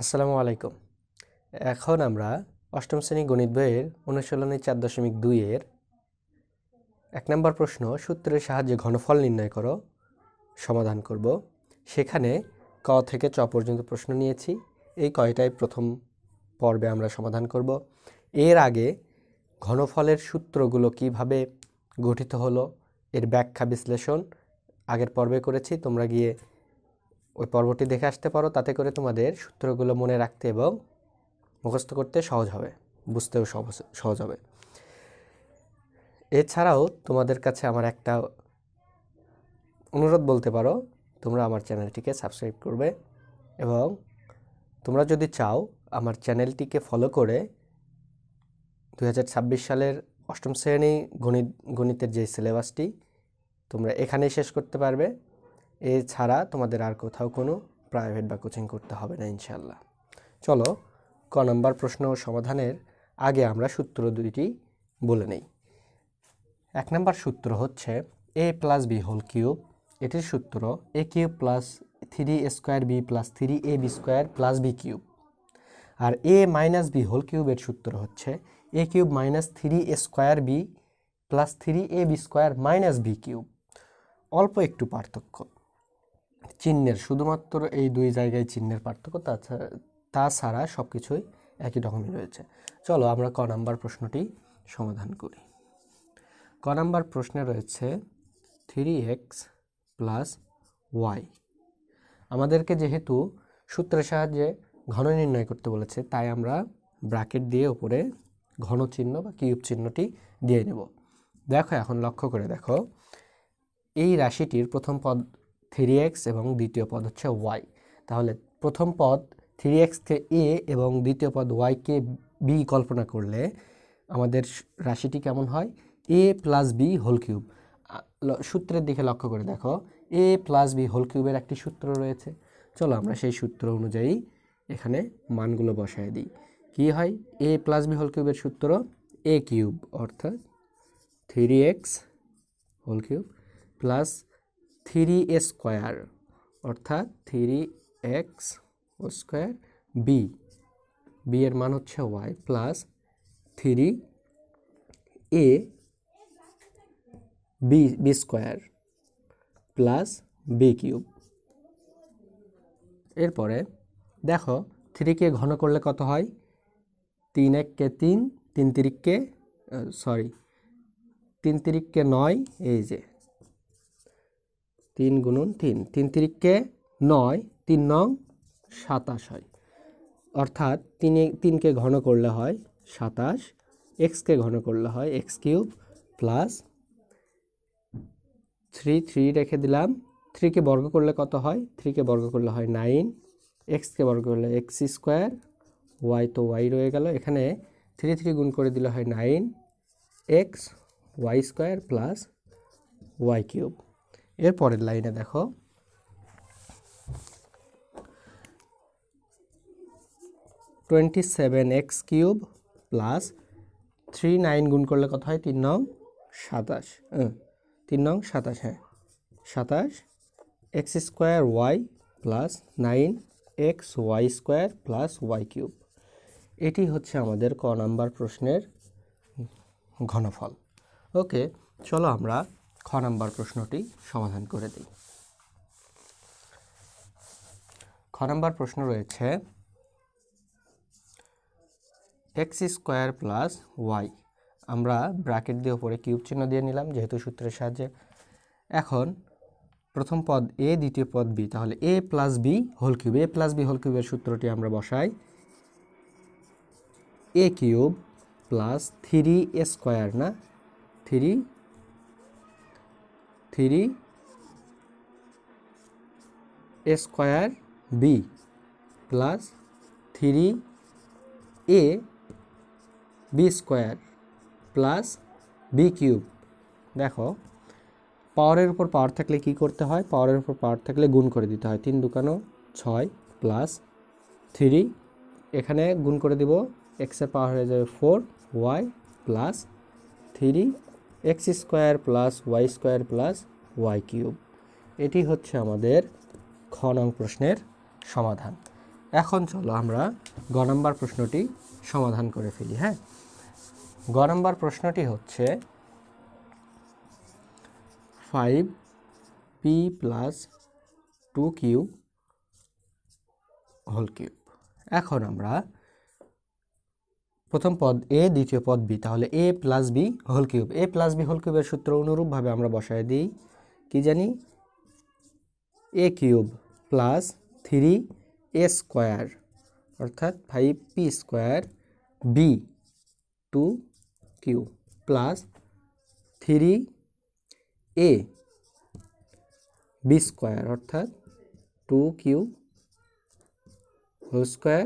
আসসালামু আলাইকুম। এখন আমরা অষ্টম শ্রেণি গণিত বইয়ের অনুশীলনী চার দশমিক দুইয়ের এক নম্বর প্রশ্ন, সূত্রের সাহায্যে ঘনফল নির্ণয় করো, সমাধান করব। সেখানে ক থেকে চ পর্যন্ত প্রশ্ন নিয়েছি, এই কয়টাই প্রথম পর্বে আমরা সমাধান করব। এর আগে ঘনফলের সূত্রগুলো কীভাবে গঠিত হলো, এর ব্যাখ্যা বিশ্লেষণ আগের পর্বে করেছি, তোমরা গিয়ে ওই পর্বটি দেখে আসতে পারো, তাতে করে তোমাদের সূত্রগুলো মনে রাখতে এবং মুখস্থ করতে সহজ হবে, বুঝতেও সহজ হবে। এছাড়াও তোমাদের কাছে আমার একটা অনুরোধ বলতে পারো, তোমরা আমার চ্যানেলটিকে সাবস্ক্রাইব করবে এবং তোমরা যদি চাও আমার চ্যানেলটিকে ফলো করে দু হাজার ছাব্বিশ সালের অষ্টম শ্রেণি গণিত, গণিতের যে সিলেবাসটি তোমরা এখানেই শেষ করতে পারবে। এছাড়া তোমাদের আর কোথাও কোনো প্রাইভেট বা কোচিং করতে হবে না ইনশাল্লাহ চলো, ক নম্বর প্রশ্ন সমাধানের আগে আমরা সূত্র দুইটি বলে নেই। এক নম্বর সূত্র হচ্ছে A plus B whole cube এটির সূত্র A cube plus three square B plus three A B square plus B cube R A minus B whole কিউবের সূত্র হচ্ছে A cube minus three A square B plus three A B square minus B cube অল্প একটু পার্থক্য। চিহ্নের, শুধুমাত্র এই দুই জায়গায় চিহ্নের পার্থক্য তাছাড়া তাছাড়া সব কিছুই একই রকমই রয়েছে। চলো আমরা ক নাম্বার প্রশ্নটি সমাধান করি। ক নাম্বার প্রশ্নে রয়েছে থ্রি এক্স প্লাস ওয়াই। আমাদেরকে যেহেতু সূত্রের সাহায্যে ঘন নির্ণয় করতে বলেছে, তাই আমরা ব্র্যাকেট দিয়ে ওপরে ঘন চিহ্ন বা কিউব চিহ্নটি দিয়ে নেব। দেখো এখন লক্ষ্য করে দেখো, এই রাশিটির প্রথম পদ থ্রি এক্স এবং দ্বিতীয় পদ হচ্ছে ওয়াই। তাহলে প্রথম পদ থ্রি এক্সকে এ এবং দ্বিতীয় পদ ওয়াইকে বি কল্পনা করলে আমাদের রাশিটি কেমন হয়? A plus B whole cube. সূত্রের দিকে লক্ষ্য করে দেখো, এ প্লাস বি হোল কিউবের একটি সূত্র রয়েছে। চলো আমরা সেই সূত্র অনুযায়ী এখানে মানগুলো বসায় দিই। কি হয়? এ প্লাস বি হোল কিউবের সূত্র এ কিউব, অর্থাৎ three X whole cube plus three square, অর্থাৎ three X square B. B এর মান হচ্ছে Y plus three A B B square plus B cube. এরপরে দেখো থ্রিকে ঘন করলে কত হয়? তিন এককে তিন তিন তিরিককে সরি তিন তিরিককে নয়, এই যে তিন গুণন তিন। তিন তিরিককে নয়, তিন নং সাতাশ হয়। অর্থাৎ তিনে, তিনকে ঘন করলে হয় সাতাশ, এক্সকে ঘন করলে হয় X cube plus three three রেখে দিলাম। থ্রিকে বর্গ করলে কত হয়? থ্রিকে বর্গ করলে হয় নাইন, এক্সকে বর্গ করলে এক্স স্কোয়ার, ওয়াই তো ওয়াই রয়ে গেল। এখানে থ্রি থ্রি গুণ করে দিলে হয় nine, X, Y square plus Y cube. এর পরের লাইনে দেখো। Twenty seven X cube plus three nine গুণ করলে কত হয়? তিন নং সাতাশ। তিন নং সাতাশ হ্যাঁ। সাতাশ X square Y plus nine X Y square plus Y cube এটি হচ্ছে আমাদের ক নাম্বার প্রশ্নের ঘনফল। ওকে, চলো আমরা খ নাম্বার প্রশ্নটি সমাধান করে দিই। খ নাম্বার প্রশ্ন রয়েছে এক্স স্কোয়ার প্লাস ওয়াই আমরা ব্র্যাকেট দিয়ে ওপরে কিউব চিহ্ন দিয়ে নিলাম যেহেতু সূত্রের সাহায্যে। এখন প্রথম পদ এ দ্বিতীয় পদ বি তাহলে A plus B whole cube A plus B whole কিউবের সূত্রটি আমরা বসাই। A cube plus three A square না? Three three square B plus three A B square plus B cube দেখো পাওয়ারের উপর পাওয়ার থাকলে কি করতে হয়? পাওয়ারের উপর পাওয়ার থাকলে গুণ করে দিতে হয়। তিন দুকানো ছয় প্লাস থ্রি এখানে গুণ করে দিব এক্সের পাওয়ার হয়ে যাবে four Y plus three X square plus Y square plus Y cube. এটি হচ্ছে আমাদের খ নং প্রশ্নের সমাধান। এখন চলো আমরা গ নাম্বার প্রশ্নটি সমাধান করে ফেলি হ্যাঁ? গ নাম্বার প্রশ্নটি হচ্ছে five P plus two Q whole cube. এখন আমরা প্রথম পদ এ দ্বিতীয় পদ বি তাহলে A plus B whole cube A plus B whole কিউবের সূত্র অনুরূপভাবে আমরা বসায় দিই, কি জানি? A cube plus three A square অর্থাৎ five P square B two Q plus three A B square অর্থাৎ two Q whole square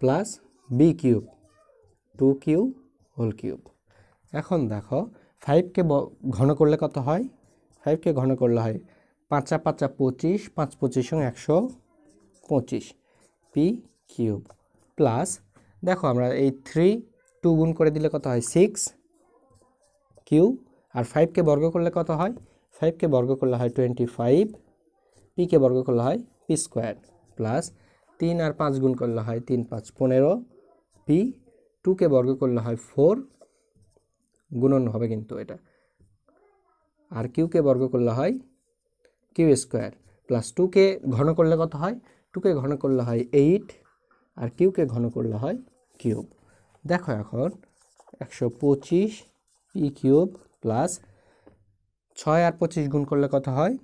plus B cube two Q whole cube. এখন দেখো ফাইভকে ঘন করলে কত হয়? ফাইভকে ঘন করলে হয় পাঁচা পাঁচা পঁচিশ, পাঁচ পঁচিশ একশো পঁচিশ পি কিউব। প্লাস দেখো আমরা এই থ্রি টু গুণ করে দিলে কত হয়? সিক্স কিউ আর ফাইভকে বর্গ করলে কত হয়? ফাইভকে বর্গ করলে হয় টোয়েন্টি ফাইভ পিকে বর্গ করলে হয় পি স্কোয়ার প্লাস তিন আর পাঁচ গুণ করলে হয় তিন পাঁচ পনেরো পি টুকে বর্গ করলে হয় ফোর গুণন হবে কিন্তু এটা। আর কিউকে বর্গ করলে হয় কিউ স্কোয়ার। প্লাস টুকে ঘন করলে কত হয়? টুকে ঘন করলে হয় এইট আর কিউকে ঘন করলে হয় কিউব। দেখো এখন একশো পঁচিশ পি কিউব প্লাস ছয় আর পঁচিশ গুণ করলে কত হয়?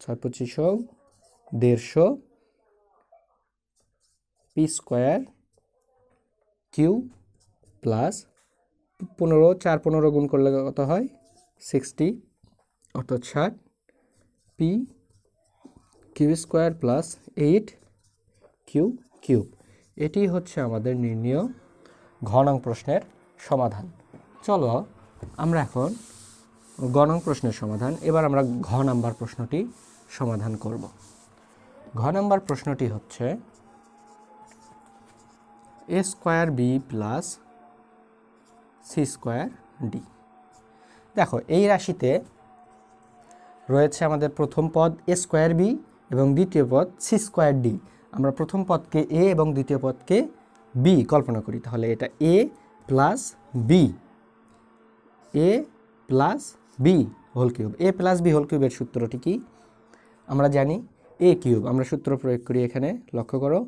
ছয় পঁচিশশো দেড়শো পি স্কোয়ার কিউ প্লাস পনেরো, চার পনেরো গুণ করলে কত হয়? সিক্সটি অর্থাৎ ষাট। P Q square plus eight Q cube এটি হচ্ছে আমাদের নির্ণীয় ঘনং প্রশ্নের সমাধান। চলো আমরা এখন গণং প্রশ্নের সমাধান। এবার আমরা ঘ নাম্বার প্রশ্নটি সমাধান করব। ঘ নাম্বার প্রশ্নটি হচ্ছে A square B plus C square D দেখো, এই রাশিতে রয়েছে আমাদের প্রথম পদ এ স্কোয়ার বি এবং দ্বিতীয় পদ সি স্কোয়ার ডি আমরা প্রথম পদকে এ এবং দ্বিতীয় পদকে বি কল্পনা করি, তাহলে এটা A plus B A plus B whole cube A plus B whole কিউবের সূত্রটি কি? আমরা জানি এ কিউব আমরা সূত্র প্রয়োগ করি এখানে, লক্ষ্য করো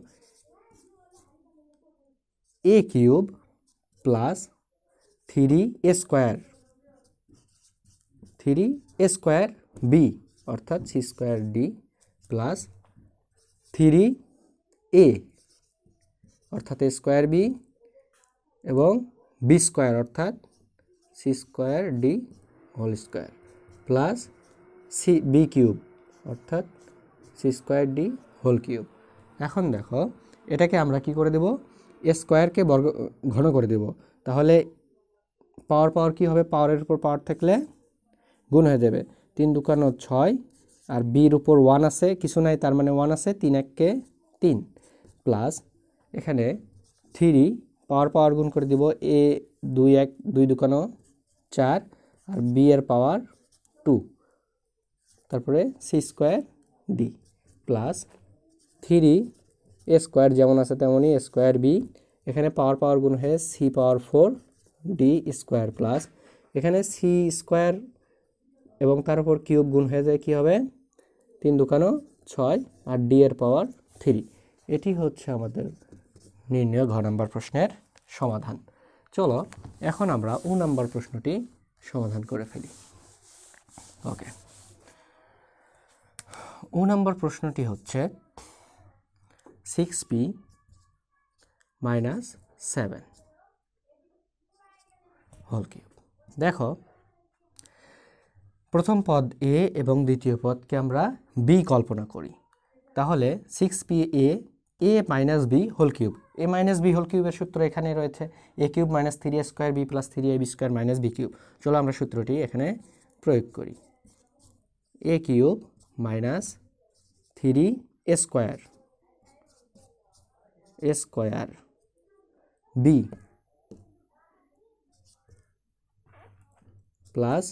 A cube plus three A square three A square B অর্থাৎ C square D plus three A অর্থাৎ এ স্কোয়ার বি এবং বি স্কোয়ার অর্থাৎ C square D whole square plus C B cube অর্থাৎ C square D whole cube এখন দেখো, এটাকে আমরা কি করে দেব? এ স্কোয়ারকে বর্গ, ঘন করে দেব। তাহলে পাওয়ার পাওয়ার কি হবে? পাওয়ারের উপর পাওয়ার থাকলে গুণ হয়ে যাবে। তিন দুকানো ছয়, আর বির উপর ওয়ান আছে, কিছু নাই, তার মানে ওয়ান আছে, তিন এককে তিন। প্লাস এখানে থ্রি পাওয়ার পাওয়ার গুণ করে দিব, এ দুই এক, দুই দুকানো চার, আর বি এর পাওয়ার টু তারপরে C square D plus three A square যেমন আছে তেমনই স্কোয়ার বি এখানে পাওয়ার পাওয়ার গুণ হয়ে C power four D square plus এখানে সি স্কোয়ার এবং তার উপর কিউব গুণ হয়ে যায় কী হবে? তিন দুকানো ছয় আর ডি এর পাওয়ার থ্রি এটি হচ্ছে আমাদের নির্ণয় ঘ নাম্বার প্রশ্নের সমাধান। চলো এখন আমরা উ নাম্বার প্রশ্নটি সমাধান করে ফেলি। ওকে। উ নাম্বার প্রশ্নটি হচ্ছে six P minus seven whole cube দেখো, প্রথম পদ এ এবং দ্বিতীয় পদকে আমরা বি কল্পনা করি। তাহলে six P A A minus B whole cube A minus B whole কিউবের সূত্র এখানে রয়েছে। A cube minus three A square B plus three A B square minus B cube চলো আমরা সূত্রটি এখানে প্রয়োগ করি। A cube minus three A square square. B plus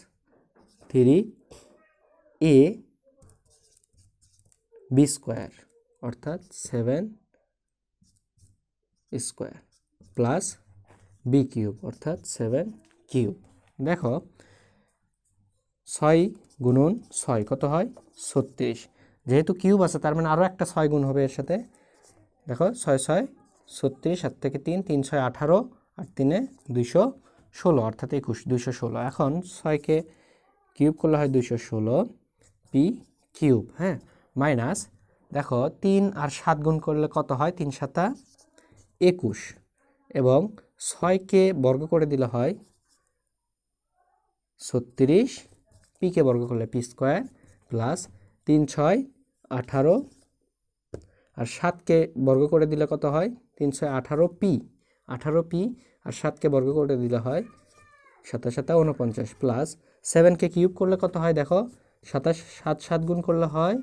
three A B square অর্থাৎ seven square plus B cube অর্থাৎ seven cube. দেখো ছয় গুণন ছয় কত হয়? ছত্রিশ। যেহেতু কিউব আছে তার মানে আরও একটা ছয় গুণ হবে এর সাথে। দেখো ছয় ছয়, ছত্রিশ, সাত থেকে তিন তিন ছয় আঠারো আর তিনে দুইশো ষোলো, অর্থাৎ একুশ, দুইশো ষোলো। এখন ছয়কে কিউব করলে হয় দুইশো ষোলো, পি কিউব হ্যাঁ মাইনাস, দেখো তিন আর সাত গুণ করলে কত হয়? তিন সাতা একুশ। এবং ছয়কে বর্গ করে দিলে হয় ছত্রিশ, পিকে বর্গ করলে পি স্কোয়ার, প্লাস তিন ছয় আঠারো আর সাতকে বর্গ করে দিলে কত হয়? তিন ছয় আঠারো পি। আঠারো পি আর সাতকে বর্গ করে দিলে হয় সাতাশ সাতা উনপঞ্চাশ প্লাস সেভেনকে কিউব করলে কত হয় দেখো? সাতাশ সাত সাত গুণ করলে হয়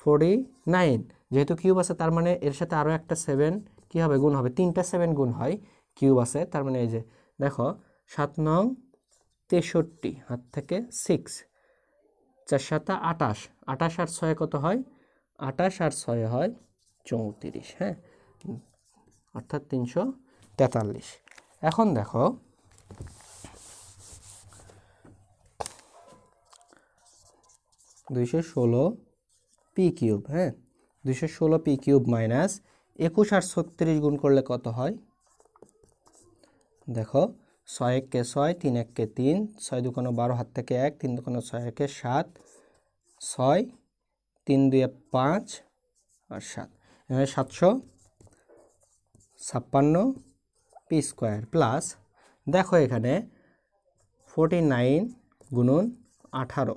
ফোরটি নাইন। যেহেতু কিউব আছে, তার মানে এর সাথে আরও একটা সেভেন কী হবে? গুণ হবে। তিনটা সেভেন গুণ হয় কিউব আছে, তার মানে এই যে দেখো সাত নং তেষট্টি, হাত থেকে সিক্স চার সাতা আটাশ। আটাশ আর ছয় কত হয়? আটাশ আর ছয় হয় চৌত্রিশ হ্যাঁ? অর্থাৎ তিনশো তেতাল্লিশ। এখন দেখো, দুইশো ষোলো পি কিউব হ্যাঁ? দুইশো ষোলো পি কিউব মাইনাস একুশ আর ছত্রিশ গুণ করলে কত হয়? দেখো, ছয় এককে ছয়, তিন এককে তিন, ছয় দুকোনো বারো, হাত থেকে এক, তিন দুকোনো ছয় একে সাত, ছয় তিন দুয়ে পাঁচ আর সাত। এখানে সাতশো ছাপ্পান্ন পি স্কোয়ার প্লাস দেখো এখানে ফোরটি নাইন গুণন আঠারো।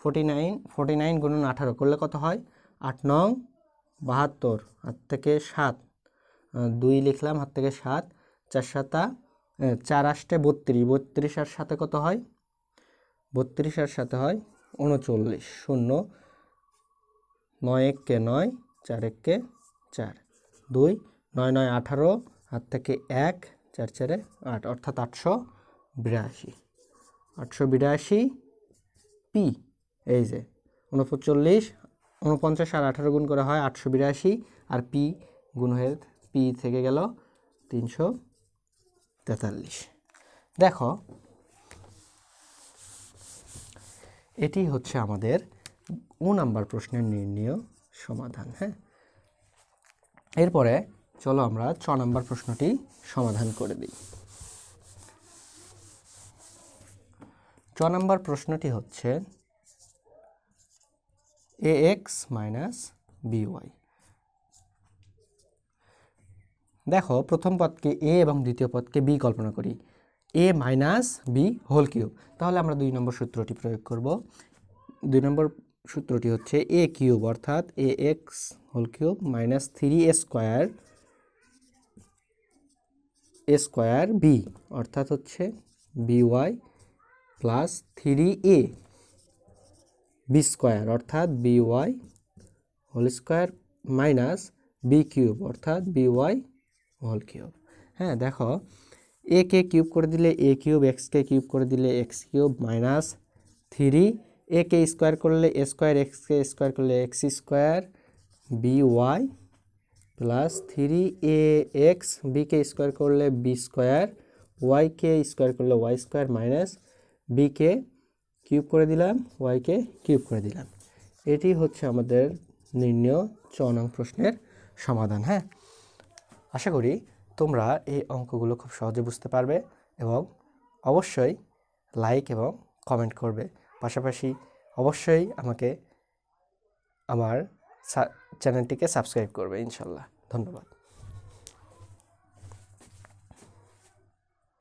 ফোরটি নাইন ফোরটি নাইন গুণন আঠারো করলে কত হয়? আট নং বাহাত্তর, হাত থেকে সাত। দুই লিখলাম, হাত থেকে সাত। চার সাতা চার আষ্টে বত্রিশ। বত্রিশ আর সাথে কত হয়? বত্রিশ আর সাথে হয় উনচল্লিশ। শূন্য নয় এককে নয়, চার এককে চার। দুই, নয় নয় আঠারো হাত থেকে এক, চার চারে আট, অর্থাৎ আটশো বিরাশি। আটশো বিরাশি পি, এই যে উনপচল্লিশ উনপঞ্চাশ আর আঠারো গুণ করা হয় আটশো বিরাশি, আর পি গুণ হয়ে, পি থেকে গেল তিনশো তেতাল্লিশ। দেখো, এটি হচ্ছে আমাদের ও নাম্বার প্রশ্নের নির্ণয় সমাধান হ্যাঁ? এরপরে চলো আমরা ছ নাম্বার প্রশ্নটি সমাধান করে দিই। ছ নাম্বার প্রশ্নটি হচ্ছে এ এক্স মাইনাস বিওয়াই দেখো, প্রথম পদকে এ এবং দ্বিতীয় পদকে বি কল্পনা করি। A minus B whole cube তাহলে আমরা দুই নম্বর সূত্রটি প্রয়োগ করব। দুই নম্বর সূত্রটি হচ্ছে এ কিউব অর্থাৎ A X whole cube minus three square square B অর্থাৎ হচ্ছে B Y plus three A B square অর্থাৎ B Y whole square minus B cube অর্থাৎ বি ওয়াই হোল কিউব। হ্যাঁ দেখো এ কে কিউব করে দিলে এ কিউব এক্স কে কিউব করে দিলে X cube minus three A K square করলে এ স্কোয়ার এক্স কে স্কোয়ার করলে X square B Y plus three A X bike square করলে বি স্কোয়ার ওয়াইকে স্কোয়ার করলে ওয়াই স্কোয়ার মাইনাস বিকে কিউব করে দিলাম ওয়াইকে কিউব করে দিলাম। এটি হচ্ছে আমাদের নির্ণয় চ নং প্রশ্নের সমাধান হ্যাঁ? আশা করি তোমরা এই অঙ্কগুলো খুব সহজে বুঝতে পারবে এবং অবশ্যই লাইক এবং কমেন্ট করবে। পাশাপাশি অবশ্যই আমাকে আমার চ্যানেলটিকে সাবস্ক্রাইব করবে ইনশাল্লাহ। ধন্যবাদ।